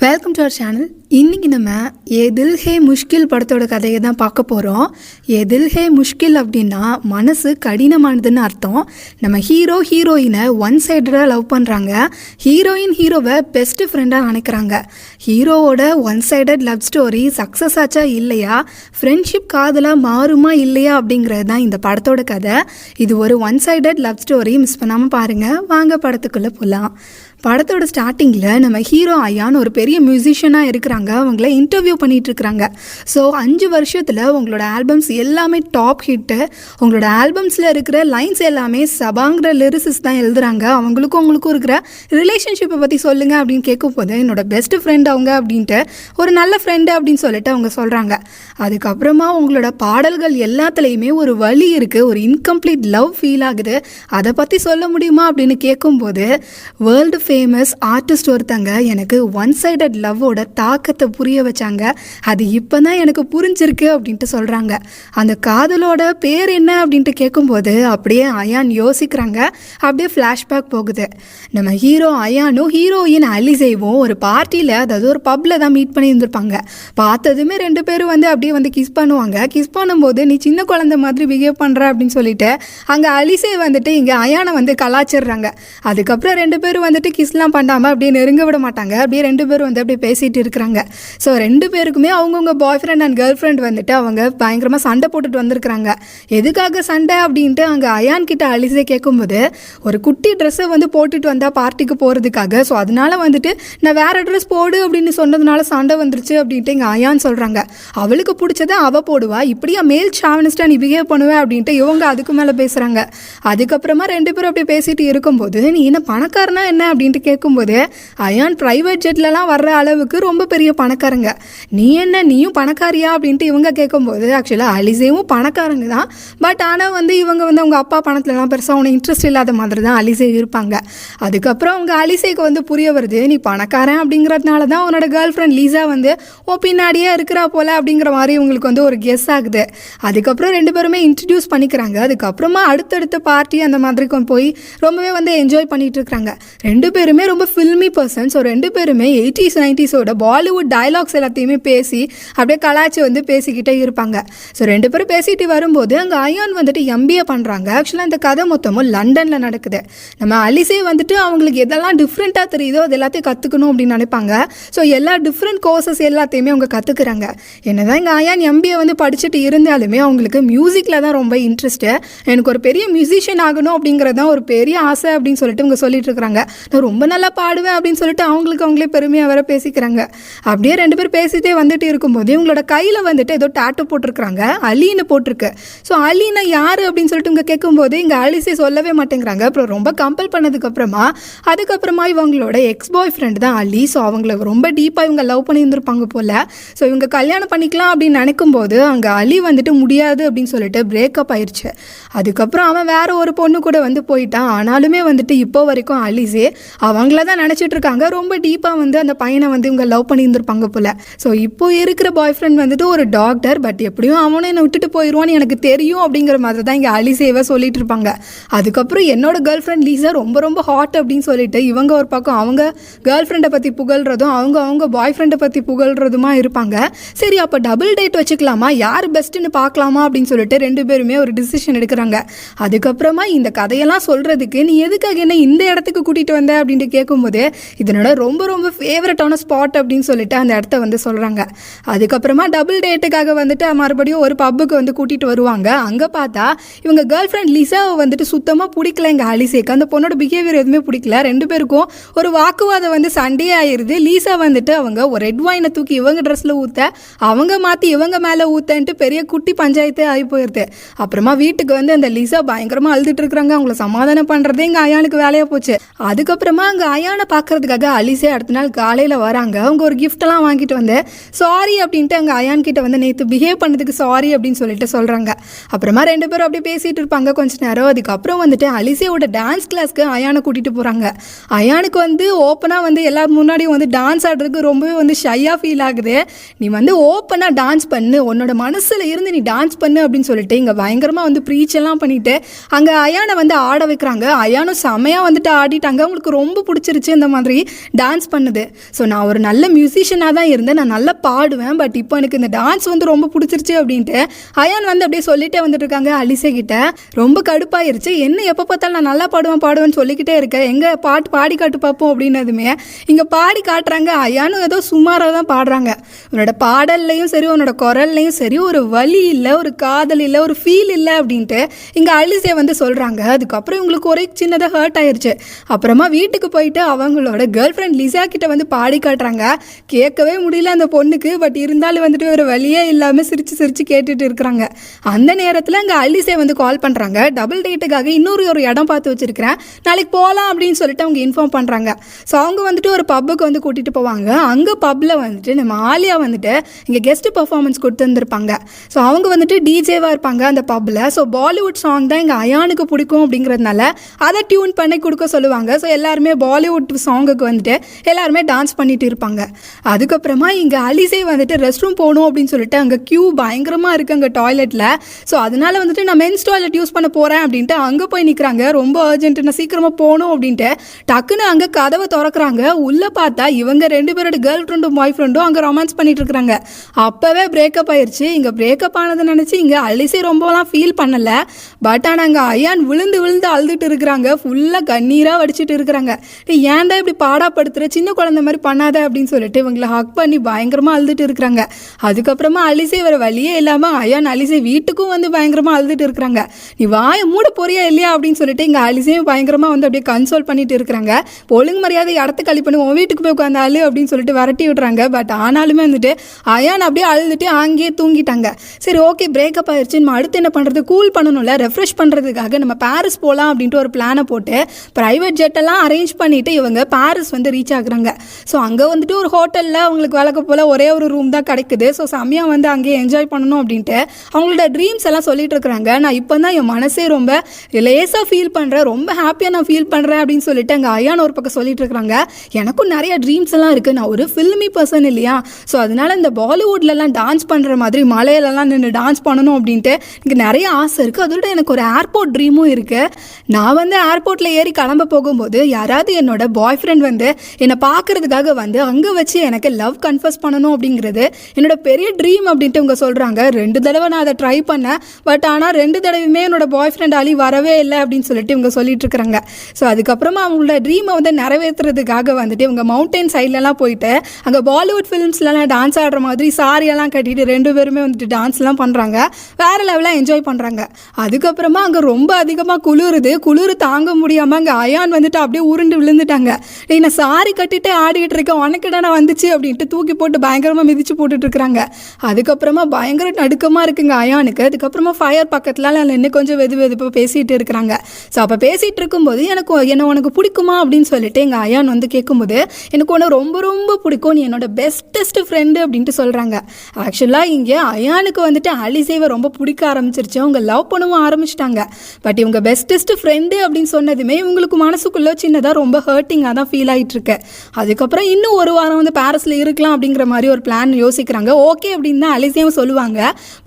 Welcome to our channel இன்றைக்கி நம்ம ஏ ஹே முஷ்கில் படத்தோட கதையை தான் பார்க்க போகிறோம் ஏ தில் ஹே முஷ்கில் அப்படின்னா மனசு கடினமானதுன்னு அர்த்தம். நம்ம ஹீரோ ஹீரோயினை ஒன் சைடடாக லவ் பண்ணுறாங்க ஹீரோயின் ஹீரோவை பெஸ்ட் ஃப்ரெண்டாக நினைக்கிறாங்க. ஹீரோவோட one sided love story success ஆச்சா இல்லையா? ஃப்ரெண்ட்ஷிப் காதலாக மாறுமா இல்லையா அப்படிங்கிறது தான் இந்த படத்தோட கதை. இது ஒரு one sided love story miss பண்ணாமல் பாருங்கள் வாங்க படத்துக்குள்ளே போகலாம் படத்தோட ஸ்டார்டிங்கில் நம்ம ஹீரோ ஐயான்னு ஒரு பெரிய மியூசிஷியனாக இருக்கிறாங்க. அவங்கள இன்டர்வியூ பண்ணிகிட்டு இருக்கிறாங்க. ஸோ அஞ்சு வருஷத்தில் உங்களோட ஆல்பம்ஸ் எல்லாமே டாப் ஹிட்டு உங்களோட ஆல்பம்ஸில் இருக்கிற லைன்ஸ் எல்லாமே சபாங்கிற லிரிசிஸ் தான் எழுதுகிறாங்க அவங்களுக்கும் அவங்களுக்கும் இருக்கிற ரிலேஷன்ஷிப்பை பற்றி சொல்லுங்கள் அப்படின்னு கேட்கும் போது என்னோட பெஸ்ட் ஃப்ரெண்ட் அவங்க அப்படின்ட்டு ஒரு நல்ல ஃப்ரெண்டு அப்படின்னு சொல்லிட்டு அவங்க சொல்கிறாங்க அதுக்கப்புறமா உங்களோட பாடல்கள் எல்லாத்துலேயுமே ஒரு வழி இருக்குது ஒரு இன்கம்ப்ளீட் லவ் ஃபீல் ஆகுது. அதை பற்றி சொல்ல முடியுமா அப்படின்னு கேட்கும்போது வேர்ல்டு ஃபேமஸ் ஆர்டிஸ்ட் ஒருத்தங்க எனக்கு ஒன் சைடட் லவ்வோட தாக்கத்தை புரிய வச்சாங்க. அது இப்போ தான் எனக்கு புரிஞ்சிருக்கு அப்படின்ட்டு சொல்கிறாங்க அந்த காதலோட பேர் என்ன அப்படின்ட்டு கேட்கும்போது அப்படியே அயான் யோசிக்கிறாங்க. அப்படியே ஃப்ளாஷ்பேக் போகுது. நம்ம ஹீரோ அயானும் ஹீரோயின் அலிசேவும் ஒரு பார்ட்டியில் அதாவது ஒரு பப்பில் தான் மீட் பண்ணி இருந்திருப்பாங்க பார்த்ததுமே ரெண்டு பேரும் வந்து அப்படியே வந்து கிஸ் பண்ணுவாங்க. கிஸ் பண்ணும்போது நீ சின்ன குழந்தை மாதிரி பிஹேவ் பண்ணுற அப்படின்னு சொல்லிட்டு அங்கே அலிசே வந்துட்டு இங்கே அயானை வந்து கலாச்சிடுறாங்க. அதுக்கப்புறம் ரெண்டு பேரும் வந்துட்டு கிஸ்லாம் பண்ணாமல் அப்படியே நெருங்க விட மாட்டாங்க. அப்படியே ரெண்டு பேரும் வந்து அப்படியே பேசிகிட்டு இருக்கிறாங்க. ஸோ ரெண்டு பேருக்குமே அவங்கவுங்க boy friend and girl friend வந்துட்டு அவங்க பயங்கரமாக சண்டை போட்டுட்டு வந்திருக்கிறாங்க. எதுக்காக சண்டை அப்படின்ட்டு அங்கே அயான் கிட்ட அலிசே கேட்கும்போது ஒரு குட்டி ட்ரெஸ்ஸை வந்து போட்டுட்டு வந்தால் பார்ட்டிக்கு போகிறதுக்காக ஸோ அதனால வந்துட்டு நான் வேறு ட்ரெஸ் போடு அப்படின்னு சொன்னதுனால சண்டை வந்துருச்சு அப்படின்ட்டு இங்கே அயான் சொல்கிறாங்க அவளுக்கு பிடிச்சதை அவள் போடுவா. இப்படியா மேல் சாவனிஸ்டாக நீ பிஹேவ் பண்ணுவேன் அப்படின்ட்டு இவங்க அதுக்கு மேலே பேசுகிறாங்க அதுக்கப்புறமா ரெண்டு பேரும் அப்படி பேசிட்டு இருக்கும்போது நீ என்ன பணக்காரனா என்ன? அப்படின்னு அப்படின்ட்டு கேட்கும்போது அயான் ப்ரைவேட் ஜெட்லலாம் வர்ற அளவுக்கு ரொம்ப பெரிய பணக்காரங்க. நீ என்ன நீயும் பணக்காரியா? அப்படின்ட்டு இவங்க கேட்கும்போது ஆக்சுவலாக அலிசேவும் பணக்காரங்க தான். பட் ஆனால் வந்து இவங்க வந்து அவங்க அப்பா பணத்துலலாம் பெருசாக உனக்கு இன்ட்ரெஸ்ட் இல்லாத மாதிரி தான் அலிசே இருப்பாங்க. அதுக்கப்புறம் அவங்க அலிசேக்கு வந்து புரிய வருது நீ பணக்காரன் அப்படிங்கிறதுனால தான் உன்னோட கேர்ள் ஃப்ரெண்ட் லீசா வந்து ஓ பின்னாடியே இருக்கிறா போல அப்படிங்கிற மாதிரி இவங்களுக்கு வந்து ஒரு கெஸ் ஆகுது. அதுக்கப்புறம் ரெண்டு பேருமே இன்ட்ரடியூஸ் பண்ணிக்கிறாங்க. அதுக்கப்புறமா அடுத்தடுத்த பார்ட்டி அந்த மாதிரி போய் ரொம்பவே வந்து என்ஜாய் பண்ணிட்டு இருக்கிறாங்க ரெண்டு பேருமே ரொம்ப ஃபில்மி பர்சன் ஸோ ரெண்டு பேருமே எயிட்டிஸ் நைன்டிஸோட பாலிவுட் டைலாக்ஸ் எல்லாத்தையுமே பேசி அப்படியே கலாச்சி வந்து பேசிக்கிட்டே இருப்பாங்க. ஸோ ரெண்டு பேரும் பேசிட்டு வரும்போது அங்கே அயான் வந்துட்டு எம்பிஏ பண்ணுறாங்க ஆக்சுவலாக இந்த கதை மொத்தமும் லண்டனில் நடக்குது. நம்ம அலிசே வந்துட்டு அவங்களுக்கு எதெல்லாம் டிஃப்ரெண்ட்டாக தெரியுதோ அது எல்லாத்தையும் கற்றுக்கணும் அப்படின்னு நினைப்பாங்க. ஸோ எல்லா டிஃப்ரெண்ட் கோர்சஸ் எல்லாத்தையுமே அவங்க கற்றுக்குறாங்க என்னதான் இங்கே அயான் எம்பிஏ வந்து படிச்சுட்டு இருந்தாலுமே அவங்களுக்கு மியூசிக்கில் தான் ரொம்ப இன்ட்ரெஸ்ட்டு எனக்கு ஒரு பெரிய மியூசிஷியன் ஆகணும் அப்படிங்கிறது தான் ஒரு பெரிய ஆசை அப்படின்னு சொல்லிட்டு இவங்க சொல்லிட்டு இருக்கிறாங்க. நான் ரொம்ப நல்லா பாடுவேன் அப்படின்னு சொல்லிட்டு அவங்களுக்கு அவங்களே பெருமையாக வர பேசிக்கிறாங்க. அப்படியே ரெண்டு பேர் பேசிட்டே வந்துட்டு இருக்கும்போது இவங்களோட கையில் வந்துட்டு ஏதோ டாட்டோ போட்டிருக்கிறாங்க. அலின்னு போட்டிருக்கு. ஸோ அலினா யார் அப்படின்னு சொல்லிட்டு இங்கே கேட்கும்போது இங்கே அலிசே சொல்லவே மாட்டேங்கிறாங்க. அப்புறம் ரொம்ப கம்பல் பண்ணதுக்கப்புறமா அதுக்கப்புறமா இவங்களோட எக்ஸ் பாய் ஃப்ரெண்டு தான் அலி. ஸோ அவங்கள ரொம்ப டீப்பாக இவங்க லவ் பண்ணி இருந்திருப்பாங்க போல். ஸோ இவங்க கல்யாணம் பண்ணிக்கலாம் அப்படின்னு நினைக்கும் போது அங்கே அலி வந்துட்டு முடியாது அப்படின்னு சொல்லிட்டு பிரேக்கப் ஆயிடுச்சு அதுக்கப்புறம் அவன் வேற ஒரு பொண்ணு கூட வந்து போயிட்டான். ஆனாலுமே வந்துட்டு இப்போ வரைக்கும் அலிஸே அவங்கள தான் நினச்சிட்டு இருக்காங்க ரொம்ப டீப்பாக வந்து அந்த பையனை வந்து இவங்க லவ் பண்ணியிருந்திருப்பாங்க போல். ஸோ இப்போ இருக்கிற பாய் ஃப்ரெண்ட் வந்துட்டு ஒரு டாக்டர் பட் எப்படியும் அவனும் என்னை விட்டுட்டு போயிடுவான்னு எனக்கு தெரியும் அப்படிங்கிற மாதிரி தான் இங்கே அலிசேவை சொல்லிட்டு இருப்பாங்க அதுக்கப்புறம் என்னோட கேர்ள் ஃப்ரெண்ட் லீசா ரொம்ப ரொம்ப ஹாட் அப்படின்னு சொல்லிட்டு இவங்க ஒரு பக்கம் அவங்க கேர்ள் ஃப்ரெண்டை பற்றி புகழ்றதும் அவங்க அவங்க பாய் ஃப்ரெண்டை பற்றி புகழ்றதுமா இருப்பாங்க. சரி அப்போ டபுள் டேட் வச்சுக்கலாமா? யார் பெஸ்ட்டுன்னு பார்க்கலாமா? அப்படின்னு சொல்லிட்டு ரெண்டு பேருமே ஒரு டிசிஷன் எடுக்கிறாங்க. அதுக்கப்புறமா இந்த கதையெல்லாம் சொல்கிறதுக்கு நீ எதுக்காக என்ன இந்த இடத்துக்கு கூட்டிகிட்டு வந்த? அப்படின்ட்டு கேட்கும்போது இதனோட ரொம்ப ரொம்ப ஃபேவரட்டான ஸ்பாட் அப்படின்னு சொல்லிட்டு அந்த இடத்த வந்து சொல்கிறாங்க அதுக்கப்புறமா டபுள் டேட்டுக்காக வந்துட்டு மறுபடியும் ஒரு பப்புக்கு வந்து கூட்டிகிட்டு வருவாங்க. அங்கே பார்த்தா இவங்க கேர்ள் ஃப்ரெண்ட் லிசாவை வந்துட்டு சுத்தமாக பிடிக்கல. எங்கள் அலிசேக்கு அந்த பொண்ணோட பிஹேவியர் எதுவுமே பிடிக்கல. ரெண்டு பேருக்கும் ஒரு வாக்குவாதம் வந்து சண்டே ஆயிடுது லீசா வந்துட்டு அவங்க ஒரு ரெட் ஒயினை தூக்கி இவங்க ட்ரெஸ்ஸில் ஊற்ற அவங்க மாற்றி இவங்க மேலே ஊத்தன்ட்டு பெரிய குட்டி பஞ்சாயத்தே ஆகி போயிருது. அப்புறமா வீட்டுக்கு வந்து அந்த லீசா பயங்கரமாக அழுதுட்டு இருக்கிறாங்க. அவங்கள சமாதானம் பண்ணுறதே எங்கள் அயானுக்கு வேலையாக போச்சு. அதுக்கப்புறம் அங்கே அயானை பார்க்கறதுக்காக அலிசே அடுத்த நாள் காலையில் வராங்க. அவங்க ஒரு கிஃப்டெல்லாம் வாங்கிட்டு வந்து சாரி அப்படின்ட்டு அங்கே அயான் கிட்ட வந்து நேற்று பிஹேவ் பண்ணதுக்கு சாரி அப்படின்னு சொல்லிட்டு சொல்கிறாங்க அப்புறமா ரெண்டு பேரும் அப்படியே பேசிகிட்டு இருப்பாங்க கொஞ்ச நேரம். அதுக்கப்புறம் வந்துட்டு அலிசேவோட டான்ஸ் கிளாஸ்க்கு அயானை கூட்டிகிட்டு போகிறாங்க அயானுக்கு வந்து ஓப்பனாக வந்து எல்லார் முன்னாடியும் வந்து டான்ஸ் ஆடுறதுக்கு ரொம்பவே வந்து ஷையாக ஃபீல் ஆகுது. நீ வந்து ஓப்பனாக டான்ஸ் பண்ணு. உன்னோட மனசில் இருந்து நீ டான்ஸ் பண்ணு அப்படின்னு சொல்லிட்டு இங்கே பயங்கரமாக வந்து ப்ரீச்செல்லாம் பண்ணிவிட்டு அங்கே அயானை வந்து ஆட வைக்கிறாங்க. அயானும் செமையாக வந்துட்டு ஆடிட்டாங்க. அவங்களுக்கு ரொம்ப ரொம்ப பிடிச்சிருச்சு இந்த மாதிரி டான்ஸ் பண்ணுது. ஸோ நான் ஒரு நல்ல மியூசிஷியனாக தான் இருந்தேன். நான் நல்லா பாடுவேன். பட் இப்போ எனக்கு இந்த டான்ஸ் வந்து ரொம்ப பிடிச்சிருச்சு அப்படின்ட்டு அயான் வந்து அப்படியே சொல்லிட்டே வந்துட்டு இருக்காங்க அலிசே கிட்ட. ரொம்ப கடுப்பாயிருச்சு. என்ன எப்போ பார்த்தாலும் நான் நல்லா பாடுவேன் பாடுவேன்னு சொல்லிக்கிட்டே இருக்கேன் எங்கே பாட்டு பாடி காட்டு பார்ப்போம் அப்படின்னதுமே இங்கே பாடி காட்டுறாங்க. அயானும் ஏதோ சுமாராக தான் பாடுறாங்க. உன்னோட பாடல்லையும் சரி உன்னோட குரல்லையும் சரி ஒரு வலி இல்லை ஒரு காதல் இல்லை ஒரு ஃபீல் இல்லை அப்படின்ட்டு இங்கே அலிசே வந்து சொல்கிறாங்க அதுக்கப்புறம் இவங்களுக்கு ஒரே சின்னதாக ஹர்ட் ஆயிடுச்சு அப்புறமா வீட்டு வீட்டுக்கு போயிட்டு அவங்களோட கேர்ள் ஃப்ரெண்ட் லிசா கிட்ட வந்து பாடி காட்டுறாங்க. கேட்கவே முடியல அந்த பொண்ணுக்கு பட் இருந்தாலும் வந்துட்டு ஒரு வழியே இல்லாமல் சிரிச்சு சிரிச்சு கேட்டுட்டு இருக்கிறாங்க. அந்த நேரத்தில் அங்கே அலிசே வந்து கால் பண்ணுறாங்க டபுள் டேட்டுக்காக இன்னொரு ஒரு இடம் பார்த்து வச்சிருக்கிறேன். நாளைக்கு போகலாம் அப்படின்னு சொல்லிட்டு அவங்க இன்ஃபார்ம் பண்ணுறாங்க ஸோ அவங்க வந்துட்டு ஒரு பப்புக்கு வந்து கூட்டிகிட்டு போவாங்க. அங்கே பப்பில் வந்துட்டு நம்ம ஆலியா வந்துட்டு இங்கே கெஸ்ட் பர்ஃபார்மன்ஸ் கொடுத்துருந்துருப்பாங்க. ஸோ அவங்க வந்துட்டு டிஜேவாக இருப்பாங்க அந்த பப்பில் ஸோ பாலிவுட் சாங் தான் எங்கள் அயானுக்கு பிடிக்கும் அப்படிங்கிறதுனால அதை டியூன் பண்ணி கொடுக்க சொல்லுவாங்க. ஸோ எல்லாருமே பாலிவுட் சாங்குக்கு வந்துட்டு எல்லாருமே டான்ஸ் பண்ணிட்டு இருப்பாங்க. அதுக்கப்புறமா இங்கே அலிசே வந்துட்டு ரெஸ்ட் ரூம் போகணும் அப்படின்னு சொல்லிட்டு அங்கே க்யூ பயங்கரமாக இருக்குது அங்கே டாய்லெட்டில் ஸோ அதனால வந்துட்டு நான் மென்ஸ் டாய்லெட் யூஸ் பண்ண போகிறேன் அப்படின்ட்டு அங்கே போய் நிற்கிறாங்க ரொம்ப அர்ஜென்ட் நான் சீக்கிரமாக போகணும் அப்படின்ட்டு. டக்குன்னு அங்கே கதவை திறக்கிறாங்க. உள்ளே பார்த்தா இவங்க ரெண்டு பேரோட கேர்ள் ஃப்ரெண்டும் பாய் ஃப்ரெண்டும் அங்கே ரொமான்ஸ் பண்ணிட்டு இருக்கிறாங்க. அப்போவே பிரேக்கப் ஆயிடுச்சு இங்கே பிரேக்கப் ஆனதை நினச்சி இங்கே அலிசே ரொம்பலாம் ஃபீல் பண்ணலை. பட் ஆனால் அங்கே ஐயான் விழுந்து விழுந்து அழுதுட்டு இருக்கிறாங்க. ஃபுல்லாக கண்ணீராக வடிச்சிட்டு இருக்கிறாங்க. டேய் ஏன்டா இப்படி பாடாப்படுத்துகிற சின்ன குழந்தை மாதிரி பண்ணாத அப்படின்னு சொல்லிட்டு இவங்களை ஹக் பண்ணி பயங்கரமாக அழுதுட்டு இருக்கிறாங்க. அதுக்கப்புறமா அலிசை வர வழியே இல்லாமல் அயான் அலிசை வீட்டுக்கும் வந்து பயங்கரமாக அழுதுட்டு இருக்கிறாங்க. நீ வாயை மூட போறியா இல்லையா? அப்படின்னு சொல்லிட்டு இங்கே அலிசையும் பயங்கரமாக வந்து அப்படியே கன்சோல் பண்ணிட்டு இருக்கிறாங்க. ஒழுங்கு மரியாதை இடத்த கழி பண்ணி. உன் வீட்டுக்கு போய் உட்காந்து அழு அப்படின்னு சொல்லிட்டு விரட்டி விட்றாங்க. பட் ஆனாலுமே வந்துட்டு அயான் அப்படியே அழுதுட்டு அங்கேயே தூங்கிட்டாங்க. சரி ஓகே பிரேக்கப் ஆயிடுச்சு நம்ம அடுத்து என்ன பண்ணுறது கூல் பண்ணணும்ல. ரெஃப்ரெஷ் பண்ணுறதுக்காக நம்ம பாரிஸ் போகலாம் அப்படின்ட்டு ஒரு பிளானை போட்டு ப்ரைவேட் ஜெட்டெல்லாம் அரேஞ்ச் பண்ணிவிட்டு இவங்க பாரிஸ் வந்து ரீச் ஆகுறாங்க. ஸோ அங்கே வந்துட்டு ஒரு ஹோட்டலில் அவங்களுக்கு வழக்கம் போல் ஒரே ஒரு ரூம் தான் கிடைக்குது. ஸோ செம்மையாக வந்து அங்கேயே என்ஜாய் பண்ணணும் அப்படின்ட்டு அவங்களோட ட்ரீம்ஸ் எல்லாம் சொல்லிட்டு இருக்கிறாங்க. நான் இப்போ தான் என் மனசே ரொம்ப லேஸாக ஃபீல் பண்ணுறேன் ரொம்ப ஹாப்பியாக நான் ஃபீல் பண்ணுறேன் அப்படின்னு சொல்லிட்டு அங்கே ஐயான் ஒரு பக்கம் சொல்லிட்டு இருக்கிறாங்க. எனக்கும் நிறைய ட்ரீம்ஸ் எல்லாம் இருக்குது நான் ஒரு ஃபில்மி பர்சன் இல்லையா? ஸோ அதனால இந்த பாலிவுட்லலாம் டான்ஸ் பண்ணுற மாதிரி மலையிலலாம் நின்று டான்ஸ் பண்ணணும் அப்படின்ட்டு எனக்கு நிறைய ஆசை இருக்குது அதோட எனக்கு ஒரு ஏர்போர்ட் ட்ரீமும் இருக்குது நான் வந்து ஏர்போர்ட்டில் ஏறி கிளம்ப போகும்போது யாராவது என்னோட பாய் ஃப்ரெண்ட் வந்து என்னை பார்க்கறதுக்காக வந்து அங்கே வச்சு எனக்கு லவ் கன்ஃபர்ஸ் பண்ணணும் அப்படிங்கிறது என்னோட பெரிய ட்ரீம் அப்படின்ட்டு இவங்க சொல்கிறாங்க ரெண்டு தடவை நான் அதை ட்ரை பண்ணேன். பட் ஆனால் ரெண்டு தடவையுமே என்னோட பாய் ஃப்ரெண்ட் அலி வரவே இல்லை அப்படின்னு சொல்லிட்டு இவங்க சொல்லிட்டு இருக்கிறாங்க. ஸோ அதுக்கப்புறமா அவங்களோட ட்ரீமை வந்து நிறைவேற்றுறதுக்காக வந்துட்டு இவங்க மவுண்டைன் சைட்லலாம் போயிட்டு அங்கே பாலிவுட் ஃபிலிம்ஸ்லலாம் டான்ஸ் ஆடுற மாதிரி சாரியெல்லாம் கட்டிட்டு ரெண்டு பேருமே வந்துட்டு டான்ஸ்லாம் பண்ணுறாங்க வேறு லெவலாக என்ஜாய் பண்ணுறாங்க அதுக்கப்புறமா அங்கே ரொம்ப அதிகமாக குளிருது. குளிர் தாங்க முடியாமல் அங்கே அயான் வந்துட்டு அப்படியே உருண்டு விழுந்துட்டாங்க. டேய் நான் சாரி கட்டிட்டு ஆடிக்கிட்டு இருக்கேன். உனக்கு நான் வந்துச்சு? அப்படின்ட்டு தூக்கி போட்டு பயங்கரமாக மிதிச்சு போட்டுட்ருக்குறாங்க. அதுக்கப்புறமா பயங்கர நடுக்கமாக இருக்குங்க அயானுக்கு. அதுக்கப்புறமா ஃபயர் பக்கத்துலலாம் நின்று கொஞ்சம் வெது வெதுப்பாக பேசிகிட்டு இருக்கிறாங்க. ஸோ அப்போ பேசிகிட்டு இருக்கும்போது எனக்கு என்ன உனக்கு பிடிக்குமா அப்படின்னு சொல்லிட்டு எங்கள் அயான் வந்து கேட்கும்போது எனக்கு உன்னை ரொம்ப ரொம்ப பிடிக்கும். நீ என்னோட பெஸ்டஸ்ட் ஃப்ரெண்டு அப்படின்ட்டு சொல்கிறாங்க ஆக்சுவலாக இங்கே அயானுக்கு வந்துட்டு அலிசேவை ரொம்ப பிடிக்க ஆரம்பிச்சிருச்சு. அவங்க லவ் பண்ணவும் ஆரம்பிச்சிட்டாங்க. பட் இவங்க பெஸ்டஸ்ட் ஃப்ரெண்டு அப்படின்னு சொன்னதுமே இவங்களுக்கு மனசுக்குள்ளே தான் ரொம்ப ஹர்ட்டிங்காக தான் ஃபீல் ஆகிட்டு அதுக்கப்புறம் இன்னும் ஒரு வாரம் வந்து பாரிஸில் இருக்கலாம் அப்படிங்கிற மாதிரி ஒரு பிளான் யோசிக்கிறாங்க. ஓகே அப்படின்னு தான் அலிசேவும் சொல்லுவாங்க.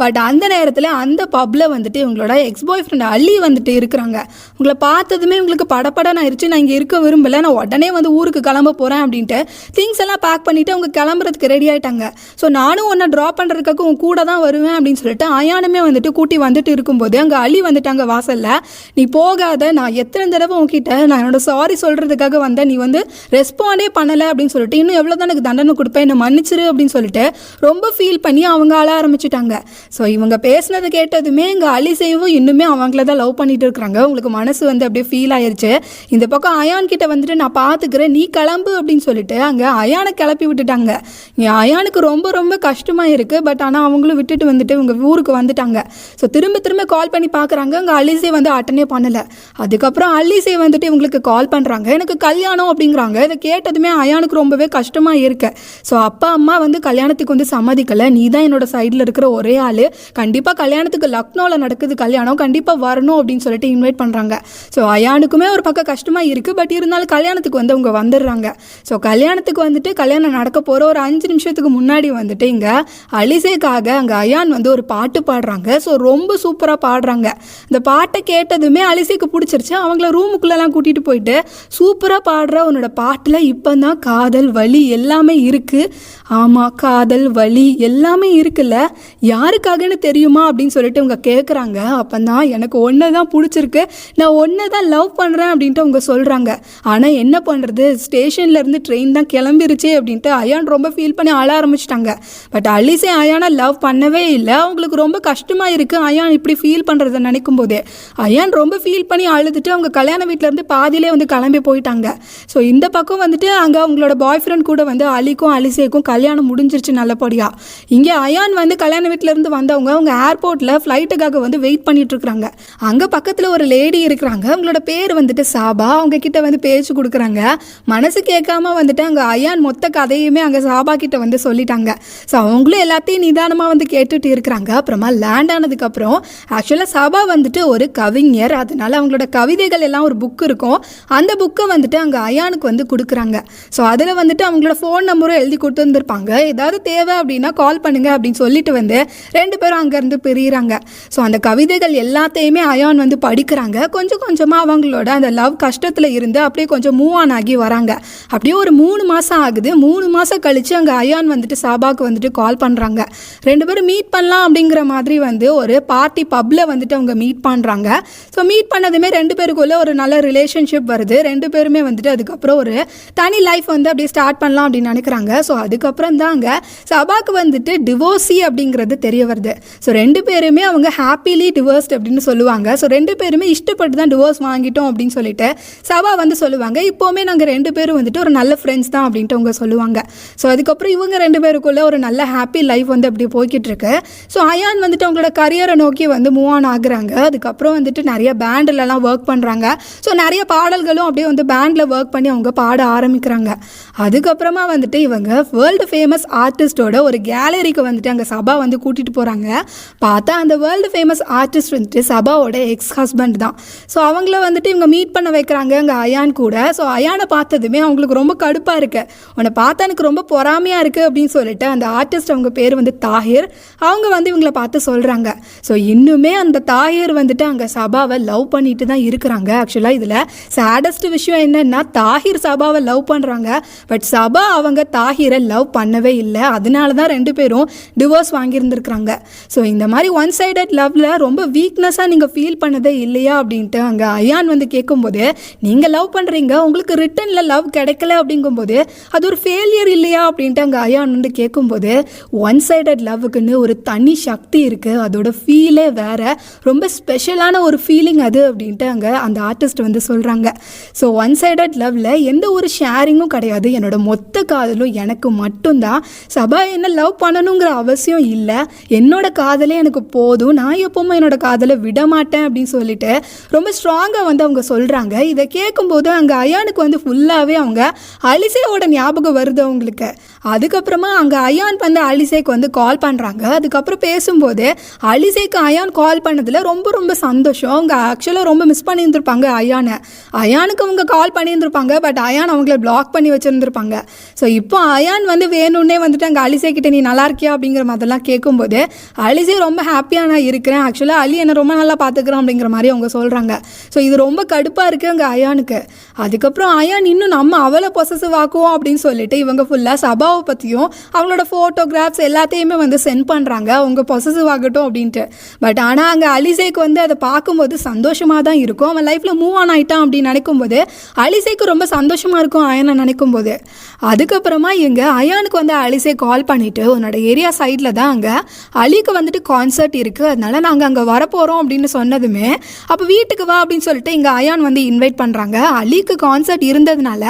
பட் அந்த நேரத்தில் அந்த பப்பில் வந்துட்டு இவங்களோட எக்ஸ் பாய் ஃப்ரெண்ட் அள்ளி வந்துட்டு இருக்கிறாங்க. உங்களை பார்த்ததுமே உங்களுக்கு படப்படம் ஆயிடுச்சு நான் இங்கே இருக்க விரும்பல. நான் உடனே வந்து ஊருக்கு கிளம்ப போகிறேன் அப்படின்ட்டு திங்ஸ் எல்லாம் பேக் பண்ணிவிட்டு அவங்க கிளம்புறதுக்கு ரெடி ஆகிட்டாங்க ஸோ நானும் ஒன்றை ட்ராப் பண்ணுறதுக்காக உன் கூட தான் வருவேன் அப்படின்னு சொல்லிட்டு அயானுமே வந்துட்டு கூட்டி வந்துட்டு இருக்கும்போது அங்கே அள்ளி வந்துட்டாங்க வாசலில். நீ போகாத. நான் எத்தனை தடவை உங்ககிட்ட நான் என்னோட சாரி சொல்கிறதுக்காக வந்தேன் நீ வந்து ரெஸ்பாண்டே பண்ணலை அப்படின்னு சொல்லிட்டு இன்னும் எவ்வளோ தான் எனக்கு தண்டனை கொடுப்பேன் என்னை மன்னிச்சிரு அப்படின்னு சொல்லிட்டு ரொம்ப ஃபீல் பண்ணி அவங்க ஆள ஆரம்பிச்சிட்டாங்க. ஸோ இவங்க பேசினது கேட்டதுமே இங்கே அலிசேவும் இன்னுமே அவங்கள தான் லவ் பண்ணிட்டு இருக்கிறாங்க. உங்களுக்கு மனசு வந்து அப்படியே ஃபீல் ஆயிடுச்சு இந்த பக்கம் அயான் கிட்ட வந்துட்டு நான் பார்த்துக்கிறேன் நீ கிளம்பு அப்படின்னு சொல்லிட்டு அங்கே அயானை கிளப்பி விட்டுட்டாங்க. இங்க அயானுக்கு ரொம்ப ரொம்ப கஷ்டமாக இருக்குது பட் ஆனால் அவங்களும் விட்டுட்டு வந்துட்டு இவங்க ஊருக்கு வந்துட்டாங்க. ஸோ திரும்ப திரும்ப கால் பண்ணி பார்க்குறாங்க அங்கே அலிசே வந்து அட்டனே பண்ணலை. அதுக்கப்புறம் அலிசே வந்துட்டு இவங்களுக்கு கால் பண்ணுறாங்க எனக்கு கல்யாணம் அப்படிங்கிறாங்க. இதை கேட்டதுமே அயானுக்கு ரொம்பவே கஷ்டமாக இருக்க. ஸோ அப்பா அம்மா வந்து கல்யாணத்துக்கு வந்து சம்மதிக்கலை. நீ தான் என்னோட சைடில் இருக்கிற ஒரே ஆள். கண்டிப்பாக கல்யாணத்துக்கு லக்னோவில் நடக்குது கல்யாணம். கண்டிப்பாக வரணும் அப்படின்னு சொல்லிட்டு இன்வைட் பண்ணுறாங்க ஸோ அயானுக்குமே ஒரு பக்கம் கஷ்டமாக இருக்குது பட் இருந்தாலும் கல்யாணத்துக்கு வந்து அவங்க வந்துடுறாங்க. ஸோ கல்யாணத்துக்கு வந்துட்டு கல்யாணம் நடக்க போகிற ஒரு அஞ்சு நிமிஷத்துக்கு முன்னாடி வந்துட்டு இங்கே அலிசேக்காக அங்கே அயான் வந்து ஒரு பாட்டு பாடுறாங்க. ஸோ ரொம்ப சூப்பராக பாடுறாங்க. இந்த பாட்டை கேட்டதுமே அலிசேக்கு பிடிச்சிருச்சு. அவங்கள ரூமுக்குள்ளெல்லாம் கூட்டிகிட்டு போயிட்டு சூப்பராக பாடுற உன்னோட பாட்டில் இப்போ தான் காதல் வலி எல்லாமே இருக்குது ஆமாம் காதல் வலி எல்லாமே இருக்குல்ல? யாருக்காகன்னு தெரியுமா அப்படின்னு சொல்லிட்டு இவங்க கேட்குறாங்க அப்போ தான் எனக்கு ஒன்று தான் பிடிச்சிருக்கு. நான் ஒன்றை தான் லவ் பண்ணுறேன் அப்படின்ட்டு அவங்க சொல்கிறாங்க ஆனால் என்ன பண்ணுறது ஸ்டேஷன்லேருந்து ட்ரெயின் தான் கிளம்பிருச்சே அப்படின்ட்டு அயான் ரொம்ப ஃபீல் பண்ணி அழ ஆரம்பிச்சிட்டாங்க. பட் அலிசே அயானை லவ் பண்ணவே இல்லை. அவங்களுக்கு ரொம்ப கஷ்டமாக இருக்குது அயான் இப்படி ஃபீல் பண்ணுறத நினைக்கும் போதே. அயான் ரொம்ப ஃபீல் பண்ணி அழுதுட்டு அவங்க கல்யாண வீட்டிலேருந்து பாதியிலே வந்து கிளம்பி போயிட்டாங்க. ஸோ இந்த பக்கம் வந்துட்டு அங்கே அவங்களோட பாய் ஃப்ரெண்ட் கூட வந்து அலிக்கும் அலிசேக்கும் கல்யாணம் முடிஞ்சிருச்சு நல்லபடியாக இங்கே அயான் வந்து கல்யாண வீட்டிலேருந்து வந்தவங்க அவங்க ஏர்போர்ட்டில் ஃப்ளைட்டுக்காக வந்து வெயிட் பண்ணிகிட்ருக்குறாங்க அங்கே பக்கத்தில் ஒரு லேடி இருக்கிறாங்க. அவங்களோட பேர் வந்துட்டு சாபா. அவங்க கிட்ட வந்து பேச்சு கொடுக்குறாங்க. மனசு கேட்காம வந்துட்டு அங்கே அயான் மொத்த கதையுமே அங்கே சாபா கிட்ட வந்து சொல்லிட்டாங்க. ஸோ அவங்களும் எல்லாத்தையும் நிதானமாக வந்து கேட்டுட்டு இருக்கிறாங்க. அப்புறமா லேண்ட் ஆனதுக்கப்புறம் ஆக்சுவலாக சாபா வந்துட்டு ஒரு கவிஞர். அதனால அவங்களோட கவிதைகள் எல்லாம் ஒரு புக் இருக்கும். அந்த புக்கை வந்துட்டு அங்கே அயானுக்கு வந்து கொடுக்குறாங்க. ஸோ அதில் வந்துட்டு அவங்களோட ஃபோன் நம்பரும் எழுதி கொடுத்துருந்துருப்பாங்க ஏதாவது தேவை அப்படின்னா கால் பண்ணுங்க அப்படின்னு சொல்லிட்டு வந்து ரெண்டு பேரும் அங்கேருந்து பிரியிறாங்க. ஸோ அந்த கவிதைகள் எல்லாத்தையுமே அயான் வந்து படிக்கிறாங்க. கொஞ்சம் கொஞ்சமாக அவங்களோட அந்த லவ் கஷ்டத்தில் இருந்து அப்படியே கொஞ்சம் மூவ் ஆன் ஆகி வராங்க. அப்படியே ஒரு மூணு மாதம் ஆகுது. மூணு மாதம் கழித்து அங்கே அயான் வந்துட்டு சாபாக்கு வந்துட்டு கால் பண்ணுறாங்க ரெண்டு பேரும் மீட் பண்ணலாம் அப்படிங்கிற மாதிரி வந்து ஒரு பார்ட்டி பப்பில் வந்துட்டு அவங்க மீட் பண்ணுறாங்க ஸோ மீட் பண்ணதுமே ரெண்டு பேருக்குள்ளே ஒரு நல்ல ரிலேஷன்ஷிப் வருது. ரெண்டு பேருமே வந்துட்டு அதுக்கப்புறம் ஒரு தனி லைஃப் வந்து அப்படியே ஸ்டார்ட் பண்ணலாம் அப்படின்னு நினைக்கிறாங்க. ஸோ அதுக்கப்புறம் தாங்க சபாக்கு வந்துட்டு டிவோர்ஸி அப்படிங்கிறது தெரிய வருது. ஸோ ரெண்டு பேருமே அவங்க ஹாப்பிலி டிவோர்ஸ்ட் அப்படின்னு சொல்லுவாங்க. ஸோ ரெண்டு பேருமே இஷ்டப்பட்டு தான் டிவோர்ஸ் வாங்கிட்டோம் அப்படின்னு சொல்லிட்டு சபா வந்து சொல்லுவாங்க. இப்போவுமே நாங்கள் ரெண்டு பேரும் வந்துட்டு ஒரு நல்ல ஃப்ரெண்ட்ஸ் தான் அப்படின்ட்டு அவங்க சொல்லுவாங்க. ஸோ அதுக்கப்புறம் இவங்க ரெண்டு பேருக்குள்ளே ஒரு நல்ல ஹாப்பி லைஃப் வந்து அப்படி போய்கிட்டு இருக்கு. ஸோ அயான் வந்துட்டு அவங்களோட கரியரை நோக்கி வந்து மூவ் ஆன் ஆகுறாங்க. அதுக்கப்புறம் வந்துட்டு நிறைய பேண்டிலலாம் ஒர்க் பண்ணுறாங்க ஸோ நிறைய பாடல்களும் அப்படியே வந்து பேண்டில் ஒர்க் பண்ணி அவங்க பாட ஆரம்பிக்கிறாங்க. அதுக்கப்புறமா வந்துட்டு இவங்க வேர்ல்டு ஃபேமஸ் ஆர்டிஸ்டோட ஒரு கேலரிக்கு வந்துட்டு அங்கே சபா வந்து கூட்டிகிட்டு போகிறாங்க பார்த்தா அந்த வேர்ல்டு ஃபேமஸ் ஆர்டிஸ்ட் வந்துட்டு சபாவோட எக்ஸ் ஹஸ்பண்ட் தான். ஸோ அவங்கள வந்துட்டு இவங்க மீட் பண்ண வைக்கிறாங்க அங்கே அயான் கூட. ஸோ அயானை பார்த்ததுமே அவங்களுக்கு ரொம்ப கடுப்பாக இருக்கு. உன்னை பார்த்தா எனக்கு ரொம்ப பொறாமையாக இருக்குது அப்படின்னு சொல்லிட்டு அந்த ஆர்டிஸ்ட் அவங்க பேர் வந்து தாஹிர். அவங்க வந்து இவங்கள பார்த்து சொல்கிறாங்க ஸோ இன்னுமே அந்த தாஹிர் வந்துட்டு அங்கே சபாவை லவ் பண்ணிட்டு தான் இருக்கிறாங்க. ஆக்சுவலாக இதில் சேடஸ்ட் விஷயம் என்னன்னா தாஹிர் சபாவை லவ் பண்ணுறாங்க பட் சபா அவங்க தாஹிரை லவ் பண்ணவே இல்லை. அதனால தான் ரெண்டு பேரும் டிவோர்ஸ் வாங்கியிருந்துருக்குறாங்க. ஸோ இந்த மாதிரி ஒன் சைடட் லவ்வில் ரொம்ப வீக்னஸாக நீங்கள் ஃபீல் பண்ணதே இல்லையா அப்படின்ட்டு அங்கே அயான் வந்து கேட்கும்போது நீங்கள் லவ் பண்ணுறீங்க உங்களுக்கு ரிட்டனில் லவ் கிடைக்கல. அப்படிங்கும்போது அது ஒரு ஃபெயிலியர் இல்லையா? அப்படின்ட்டு அங்கே அயான் வந்து கேட்கும்போது ஒன் சைடட் லவ்வுக்குன்னு ஒரு தனி சக்தி இருக்குது அதோட ஃபீலே வேறு. ரொம்ப ஸ்பெஷலான ஒரு ஃபீலிங் அது. அப்படின்ட்டு அங்கே அந்த ஆர்டிஸ்ட் வந்து சொல்கிறாங்க ஸோ ஒன் சைடட் லவ்வில் எந்த ஒரு ஷேரிங்கும் கிடையாது. என்னோட மொத்த காதலும் எனக்கு மட்டும்தான். சபா என்ன லவ் பண்ணணுங்கிற அவசியம் இல்லை. என்னோட காதலே எனக்கு போதும். நான் எப்பவுமே என்னோட காதலை விட மாட்டேன் அப்படின்னு சொல்லிட்டு ரொம்ப ஸ்ட்ராங்காக வந்து அவங்க சொல்கிறாங்க இதை கேட்கும்போது அங்கே அயானுக்கு வந்து ஃபுல்லாகவே அவங்க அலிசேவோட ஞாபகம் வருது அவங்களுக்கு. அதுக்கப்புறமா அங்கே அயான் வந்து அலிசேக்கு வந்து கால் பண்ணுறாங்க அதுக்கப்புறம் பேசும்போது அலிசேக்கு அயான் கால் பண்ணதில் ரொம்ப ரொம்ப சந்தோஷம். அவங்க ஆக்சுவலாக ரொம்ப மிஸ் பண்ணியிருந்திருப்பாங்க அயானை. அயானுக்கு அவங்க கால் பண்ணியிருந்திருப்பாங்க பட் அயான் அவங்கள பிளாக் பண்ணி வச்சுருந்துருப்பாங்க. ஸோ இப்போ அயான் வந்து வேணும்னே வந்துட்டு அங்கே அலிசே கிட்ட நீ நல்லா இருக்கியா? அப்படிங்கிற மாதிரிலாம் கேட்கும்போது அலிசே ரொம்ப ஹாப்பியாக நான் இருக்கிறேன். ஆக்சுவலாக அலி என்னை ரொம்ப நல்லா பார்த்துக்கிறோம் அப்படிங்கிற மாதிரி அவங்க சொல்கிறாங்க ஸோ இது ரொம்ப கடுப்பாக இருக்குது அங்கே அயானுக்கு. அதுக்கப்புறம் அயான் இன்னும் நம்ம அவளை பொசசிவ் ஆக்குவோம் அப்படின்னு சொல்லிட்டு இவங்க ஃபுல்லாக சபாவை பற்றியும் அவங்களோட ஃபோட்டோகிராஃப்ஸ் எல்லாத்தையுமே வந்து சென்ட் பண்ணுறாங்க அவங்க பொசசிவ் ஆகட்டும் அப்படின்ட்டு. பட் ஆனால் அங்கே அலிசேக்கு வந்து அதை பார்க்கும்போது சந்தோஷமாக தான் இருக்கும். அவன் லைஃப்பில் மூவ் ஆன் ஆகிட்டான் அப்படின்னு நினைக்கும்போது அலிசைக்கு ரொம்ப சந்தோஷமாக இருக்கும் அயனை நினைக்கும் போது. அதுக்கப்புறமா இங்க அயானுக்கு வந்து அலிசே கால் பண்ணிட்டு உன்னோட ஏரியா சைடில் தான் அங்கே அலிக்கு வந்துட்டு கான்சர்ட் இருக்குது அதனால நாங்கள் அங்கே வரப்போகிறோம் அப்படின்னு சொன்னதுமே அப்போ வீட்டுக்கு வா அப்படின்னு சொல்லிட்டு இங்கே அயான் வந்து இன்வைட் பண்ணுறாங்க அலிக்கு கான்சர்ட் இருந்ததுனால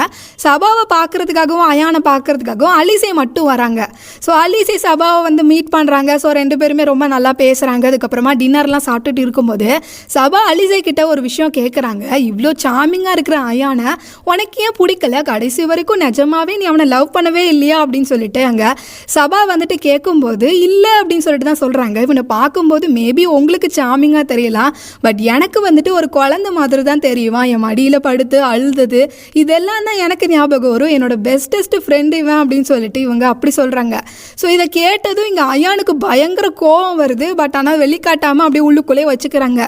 சபாவை பார்க்கறதுக்காகவும் அயானை பார்க்கறதுக்காகவும் அலிசே மட்டும் வராங்க. ஸோ அலிசை சபாவை வந்து மீட் பண்ணுறாங்க ஸோ ரெண்டு பேருமே ரொம்ப நல்லா பேசுகிறாங்க அதுக்கப்புறமா டின்னர்லாம் சாப்பிட்டுட்டு இருக்கும்போது சபா அலிசை கிட்ட ஒரு விஷயம் கேட்குறாங்க இவ்வளோ சாமிங்காக இருக்கிற அயானை உனக்கு ஏன் பிடிக்கல? கடைசி வரைக்கும் நிஜமாவே நீ அவனை லவ் பண்ணவே இல்லையா? அப்படின்னு சொல்லிட்டு அங்கே சபா வந்துட்டு கேட்கும்போது இல்லை அப்படின்னு சொல்லிட்டு தான் சொல்கிறாங்க இவனை பார்க்கும்போது மேபி உங்களுக்கு சாமிங்காக தெரியலாம். பட் எனக்கு வந்துட்டு ஒரு குழந்தை மாதிரி தான் தெரியுவான் என் மடியில் படுத்து அழுதது. இதெல்லாம் தான் எனக்கு ஞாபகம் வரும். என்னோட பெஸ்டஸ்ட் ஃப்ரெண்டு இவன் அப்படின்னு சொல்லிட்டு இவங்க அப்படி சொல்கிறாங்க ஸோ இதை கேட்டதும் இங்கே அயானுக்கு பயங்கர கோவம் வருது. பட் ஆனால் வெளிக்காட்டாமல் அப்படியே உள்ளுக்குள்ளே வச்சுக்கிறாங்க.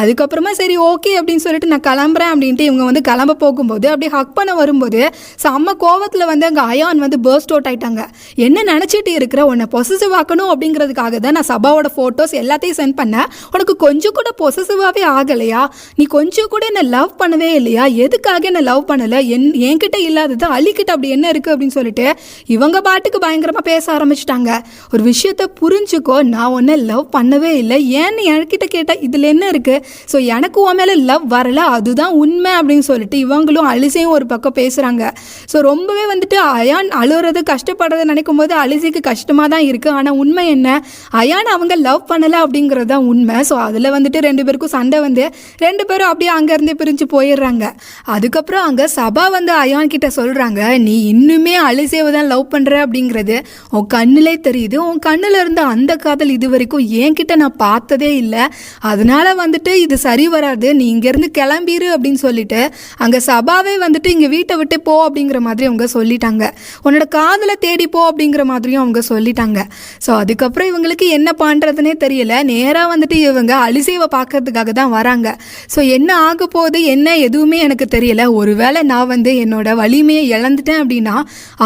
அதுக்கப்புறமா சரி ஓகே அப்படின்னு சொல்லிட்டு நான் கிளம்புறேன் அப்படின்ட்டு இவங்க வந்து கிளம்ப போகும்போது அப்படியே ஹக் பண்ண வரும்போது செம்ம கோவத்தில் வந்து அங்கே அயான் வந்து பேர்ஸ்ட் அவுட் ஆயிட்டாங்க. என்ன நினச்சிட்டு இருக்கிற? உன்னை பொசசிவ் ஆக்கணும் அப்படிங்கிறதுக்காக தான் நான் சபாவோட ஃபோட்டோஸ் எல்லாத்தையும் சென்ட் பண்ணேன். உனக்கு கொஞ்சம் கூட பொசசிவாகவே ஆகலையா? நீ கொஞ்சம் கூட என்னை லவ் பண்ணவே இல்லையா? எதுக்காக என்னை லவ் பண்ணலை? என் என்கிட்ட இல்லாதது அலிக்கிட்ட அப்படி என்ன இருக்குது அப்படின்னு சொல்லிட்டு இவங்க பாட்டுக்கு பயங்கரமாக பேச ஆரம்பிச்சிட்டாங்க. ஒரு விஷயத்த புரிஞ்சுக்கோ. நான் உன்னை லவ் பண்ணவே இல்லை. ஏன்னு என்கிட்ட கேட்டால் இதில் என்ன இருக்குது ஸோ எனக்கு உன் மேலே லவ் வரல. அதுதான் உண்மை. அப்படின்னு சொல்லிட்டு இவங்களும் அலிசையும் ஒரு பக்கம் பேசுகிறாங்க ஸோ ரொம்பவே வந்துட்டு அயான் அழுகிறது கஷ்டப்படுறதை நினைக்கும் போது அலிசைக்கு கஷ்டமாக தான் இருக்குது ஆனால் உண்மை என்ன? அயான் அவங்க லவ் பண்ணலை அப்படிங்கிறது தான் உண்மை. ஸோ அதில் வந்துட்டு ரெண்டு பேருக்கும் சண்டை வந்து ரெண்டு பேரும் அப்படியே அங்கேருந்து பிரிஞ்சு போயிடுறாங்க. அதுக்கப்புறம் அங்கே சபா வந்து அயான் கிட்ட சொல்கிறாங்க நீ இன்னுமே அலிசேவை தான் லவ் பண்ணுற அப்படிங்கிறது உன் கண்ணிலே தெரியுது. உன் கண்ணில் இருந்த அந்த காதல் இது வரைக்கும் என்கிட்ட நான் பார்த்ததே இல்லை. அதனால வந்துட்டு இது சரி வராது. நீ இங்கேருந்து கிளம்பிரு அப்படின்னு சொல்லிட்டு அங்கே சபாவே வந்துட்டு இங்கே வீட்டை விட்டு போ அப்படிங்கிற மாதிரி அவங்க சொல்லிட்டாங்க. உன்னோட காதலை தேடி போ அப்படிங்கிற மாதிரியும் அவங்க சொல்லிட்டாங்க. ஸோ அதுக்கப்புறம் இவங்களுக்கு என்ன பண்ணுறதுனே தெரியல. நேராக வந்துட்டு இவங்க அலிசேவை பார்க்கறதுக்காக தான் வராங்க. ஸோ என்ன ஆக போகுது என்ன எதுவுமே எனக்கு தெரியல. ஒருவேளை நான் வந்து என்னோட வலிமையை இழந்துட்டேன் அப்படின்னா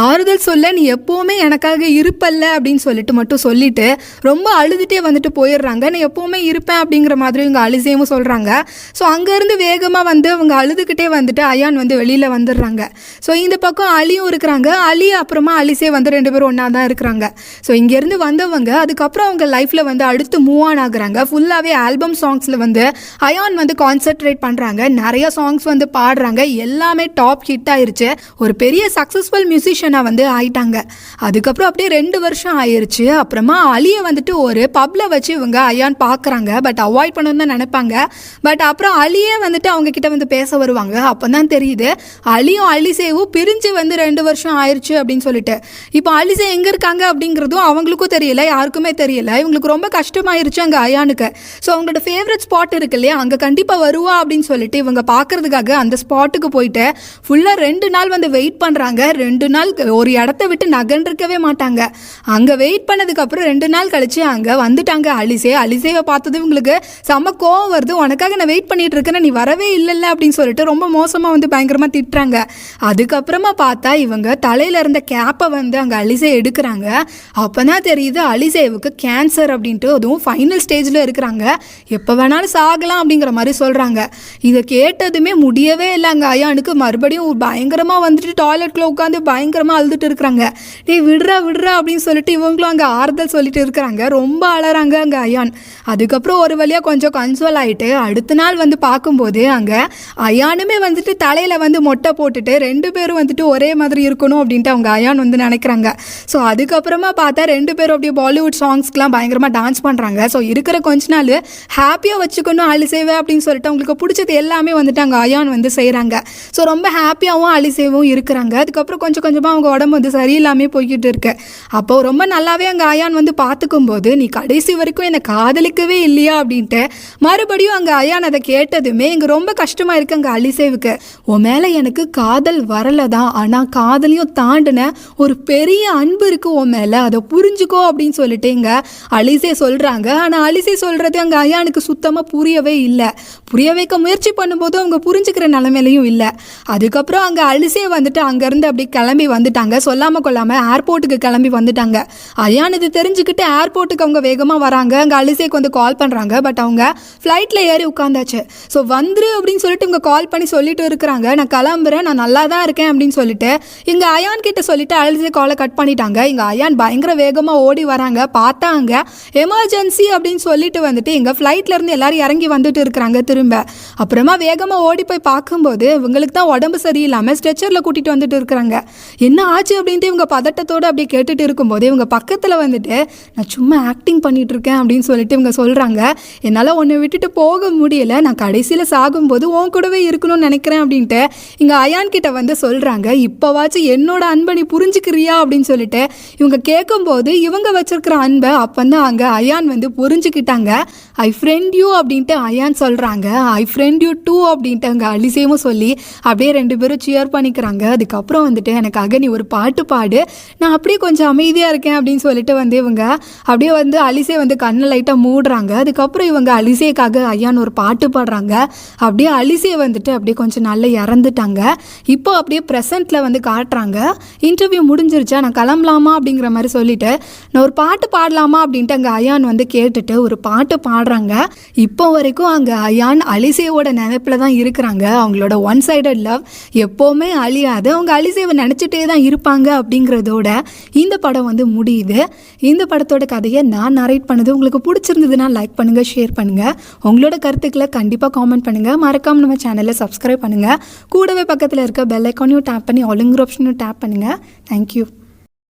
ஆறுதல் சொல்ல நீ எப்போவுமே எனக்காக இருப்பல்ல அப்படின்னு சொல்லிட்டு மட்டும் சொல்லிட்டு ரொம்ப அழுதுகிட்டே வந்துட்டு போயிடுறாங்க. நான் எப்போவுமே இருப்பேன் அப்படிங்கிற மாதிரி இவங்க அலிசேவும் சொல்கிறாங்க ஸோ அங்கேருந்து வேகமாக வந்து அவங்க அழுதுகிட்டே வந்துட்டு அயான் வந்து வெளியில் வந்துடுறாங்க. ஸோ இந்த பக்கம் அலியும் இருக்கிறாங்க. அலி அப்புறமா அலிசே வந்து ரெண்டு பேரும் ஒன்றா தான் இருக்கிறாங்க. ஸோ இங்கேருந்து வந்தவங்க அதுக்கப்புறம் அவங்க லைஃப்பில் வந்து அடுத்து மூவ் ஆன் ஆகுறாங்க. ஃபுல்லாகவே ஆல்பம் சாங்ஸில் வந்து அயான் வந்து கான்சென்ட்ரேட் பண்ணுறாங்க நிறைய சாங்ஸ் வந்து பாடுறாங்க. எல்லாமே டாப் ஹிட் ஆயிருச்சு. ஒரு பெரிய சக்ஸஸ்ஃபுல் மியூசிஷியனாக வந்து ஆயிட்டாங்க. அதுக்கப்புறம் அப்படியே ரெண்டு வருஷம் ஆயிருச்சு. அப்புறமா அலியை வந்துட்டு ஒரு பப்பில் வச்சு இவங்க அயான் பார்க்குறாங்க பட் அவாய்ட் பண்ணணும்னு தான் நினைப்பாங்க. பட் அப்புறம் அலியே வந்துட்டு அவங்க கிட்ட வந்து பேச வருவாங்க. அப்போ தான் தெரியுது அலியும் அலிசேவும் பிரிஞ்சு வந்து ரெண்டு வருஷம் ஆயிடுச்சு அப்படின்னு சொல்லிட்டு. இப்போ அலிசே எங்கே இருக்காங்க அப்படிங்கிறதும் அவங்களுக்கும் தெரியல யாருக்குமே தெரியல. இவங்களுக்கு ரொம்ப கஷ்டமாயிருச்சு அங்கே அயானுக்கு. ஸோ அவங்களோட ஃபேவரட் ஸ்பாட் இருக்கு இல்லையா அங்கே கண்டிப்பாக வருவா அப்படின்னு சொல்லிட்டு இவங்க பார்க்கறதுக்காக அந்த ஸ்பாட்டுக்கு போயிட்டு ஃபுல்லாக ரெண்டு நாள் வந்து வெயிட் பண்ணுறாங்க ரெண்டு நாள் ஒரு இடத்த விட்டு நகன்றிருக்கவே மாட்டாங்க. அங்கே வெயிட் பண்ணதுக்கப்புறம் ரெண்டு நாள் கழிச்சு அங்கே வந்துட்டாங்க அலிசே. அலிசேவை பார்த்தது இவங்களுக்கு செம்ம கோவம் வருது. உனக்காக நான் வெயிட் பண்ணிட்டு இருக்கேன் நீ வரவே இல்லைல்ல அப்படின்னு சொல்லிட்டு ரொம்ப மோசமாக வந்து பயங்கரமாக திட்டுறாங்க. அதுக்கப்புறமா பார்த்தா இவங்க தலையில் இருந்த கேப்பை வந்து அங்கே அலிசே எடுக்கிறாங்க. அப்போ தான் தெரியுது அலிசேவுக்கு கேன்சர் அப்படின்ட்டு அதுவும் ஃபைனல் ஸ்டேஜில் இருக்கிறாங்க. எப்போ வேணாலும் சாகலாம் அப்படிங்கிற மாதிரி சொல்கிறாங்க இதை கேட்டதுமே முடியவே இல்லை அங்கே ஐயானுக்கு மறுபடியும் பயங்கரமாக வந்துட்டு டாய்லெட்டில் உட்காந்து பயங்கரமாக அழுதுட்டு இருக்கிறாங்க. டேய் விடுறா விடுறா அப்படின்னு சொல்லிட்டு இவங்களும் அங்கே ஆறுதல் சொல்லிட்டு இருக்கிறாங்க. ரொம்ப அழறாங்க அங்கே ஐயான் அதுக்கப்புறம் ஒரு வழியாக கொஞ்சம் கன்சோல் ஆகிட்டு அடுத்த நாள் வந்து பார்க்கும்போது அங்கே ஐயானுமே வந்துட்டு தலையில் வந்து மொட்டை போட்டுட்டு ரெண்டு பேரும் வந்துட்டு ஒரே மாதிரி இருக்கணும் அப்படின்ட்டு அவங்க அயான் வந்து நினைக்கிறாங்க. ஸோ அதுக்கப்புறமா பார்த்தா ரெண்டு பேரும் அப்படியே பாலிவுட் சாங்ஸ்க்குலாம் பயங்கரமாக டான்ஸ் பண்ணுறாங்க ஸோ இருக்கிற கொஞ்ச நாள் ஹாப்பியாக வச்சுக்கணும் அலிசேவை அப்படின்னு சொல்லிட்டு அவங்களுக்கு பிடிச்சது எல்லாமே வந்துட்டு அங்கே அயான் வந்து செய்கிறாங்க ஸோ ரொம்ப ஹாப்பியாகவும் அலிசேவும் இருக்கிறாங்க. அதுக்கப்புறம் கொஞ்சம் கொஞ்சமாக அவங்க உடம்பு வந்து சரியில்லாமல் போய்கிட்டு இருக்கு. அப்போ ரொம்ப நல்லாவே அங்கே அயான் வந்து பார்த்துக்கும் போது நீ கடைசி வரைக்கும் என்னை காதலிக்கவே இல்லையா? அப்படின்ட்டு மறுபடியும் அங்கே அயான் அதை கேட்டதுமே இங்கே ரொம்ப கஷ்டமாக இருக்கு அங்கே அலிசேவுக்கு உன் மேலே எனக்கு காதல் வரல தான் ஆனால் காதலையும் தாண்டின ஒரு பெரிய அன்பு இருக்கு உன் மேலே. அதை புரிஞ்சுக்கோ அப்படின்னு சொல்லிட்டு இங்கே அலிசே சொல்கிறாங்க ஆனால் அலிசே சொல்கிறது அங்கே அயானுக்கு சுத்தமாக புரியவே இல்லை. புரிய வைக்க முயற்சி பண்ணும்போது அவங்க புரிஞ்சுக்கிற நிலமையிலையும் இல்லை. அதுக்கப்புறம் அங்கே அலிசே வந்துட்டு அங்கேருந்து அப்படி கிளம்பி வந்துட்டாங்க. சொல்லாமல் கொள்ளாமல் ஏர்போர்ட்டுக்கு கிளம்பி வந்துட்டாங்க. அயான் இது தெரிஞ்சுக்கிட்டு ஏர்போர்ட்டுக்கு அவங்க வேகமாக வராங்க. அங்கே அலிசேக்கு வந்து கால் பண்ணுறாங்க பட் அவங்க ஃப்ளைட்டில் ஏறி உட்காந்தாச்சு. ஸோ வந்துரு அப்படின்னு சொல்லிட்டு இவங்க கால் பண்ணி சொல்லிட்டு இருக்கிறாங்க. நான் கிளம்புறேன் நான் நல்லா தான் இருக்கேன் அப்படின்னு சொல்லிட்டு இங்கே அயான் கிட்ட சொல்லிட்டு அழுது காலை கட் பண்ணிட்டாங்க. இங்கே அயான் பயங்கர வேகமாக ஓடி வராங்க. பார்த்தாங்க. எமர்ஜென்சி அப்படின்னு சொல்லிட்டு வந்துட்டு எங்கள் ஃப்ளைட்லேருந்து எல்லோரும் எல்லாரும் இறங்கி வந்துட்டு இருக்கிறாங்க திரும்ப. அப்புறமா வேகமாக ஓடி போய் பார்க்கும்போது இவங்களுக்கு தான் உடம்பு சரியில்லாமல் ஸ்ட்ரெச்சரில் கூட்டிகிட்டு வந்துட்டு இருக்கிறாங்க. என்ன ஆச்சு அப்படின்ட்டு இவங்க பதட்டத்தோடு அப்படியே கேட்டுட்டு இருக்கும்போது இவங்க பக்கத்தில் வந்துட்டு நான் சும்மா ஆக்டிங் பண்ணிட்டு இருக்கேன் அப்படின்னு சொல்லிட்டு இவங்க சொல்கிறாங்க என்னால் ஒன்று விட்டுட்டு போக முடியல. நான் கடைசியில் சாகும்போது உன் கூடவே இருக்கணும் இருக்கணும்னு நினைக்கிறேன் அப்படின்ட்டு இங்கே அயான் கிட்ட வந்து சொல்கிறாங்க இப்போவாச்சும் என்னோட அன்பை நீ புரிஞ்சுக்கிறியா? அப்படின்னு சொல்லிட்டு இவங்க கேட்கும்போது இவங்க வச்சிருக்கிற அன்பை அப்போ வந்து அங்கே அயான் வந்து புரிஞ்சுக்கிட்டாங்க. ஐ ஃப்ரெண்ட் யூ அப்படின்ட்டு அயான் சொல்கிறாங்க ஐ ஃப்ரெண்ட் யூ டூ அப்படின்ட்டு அங்கே அலிசேவும் சொல்லி அப்படியே ரெண்டு பேரும் சியர் பண்ணிக்கிறாங்க. அதுக்கப்புறம் வந்துட்டு எனக்காக நீ ஒரு பாட்டு பாடு. நான் அப்படியே கொஞ்சம் அமைதியாக இருக்கேன் அப்படின்னு சொல்லிட்டு வந்து இவங்க அப்படியே வந்து அலிசே வந்து கண்ணை லைட்டாக மூடுறாங்க. அதுக்கப்புறம் இவங்க அலிசேக்காக ஐயான் ஒரு பாட்டு பாடுறாங்க. அப்படியே அலிசே வந்துட்டு அப்படியே கொஞ்சம் நல்லா இறந்துட்டாங்க. இப்போ அப்படியே ப்ரெசண்ட்டில் வந்து காட்டுறாங்க. இன்டர்வியூ முடிஞ்சிருச்சா? நான் கிளம்பலாமா அப்படிங்கிற மாதிரி சொல்லிட்டு நான் ஒரு பாட்டு பாடலாமா அப்படின்ட்டு அங்கே அயான் வந்து கேட்டுட்டு ஒரு பாட்டு சொல்கிறாங்க இப்போ வரைக்கும் அங்கே அயான் அலிசேவோட நினைப்பில் தான் இருக்கிறாங்க. அவங்களோட ஒன் சைடட் லவ் எப்போவுமே அழியாது. அவங்க அலிசேவை நினச்சிட்டே தான் இருப்பாங்க அப்படிங்கிறதோட இந்த படம் வந்து முடியுது. இந்த படத்தோட கதையை நான் நரேட் பண்ணது உங்களுக்கு பிடிச்சிருந்ததுன்னா லைக் பண்ணுங்கள் ஷேர் பண்ணுங்கள் உங்களோட கருத்துக்களை கண்டிப்பாக காமெண்ட் பண்ணுங்கள் மறக்காமல் நம்ம சேனலை சப்ஸ்கிரைப் பண்ணுங்கள் கூடவே பக்கத்தில் இருக்க பெல் ஐக்கானையும் டேப் பண்ணி ஆளுங்கிற ஆப்ஷனையும் டேப் பண்ணுங்கள் தேங்க்யூ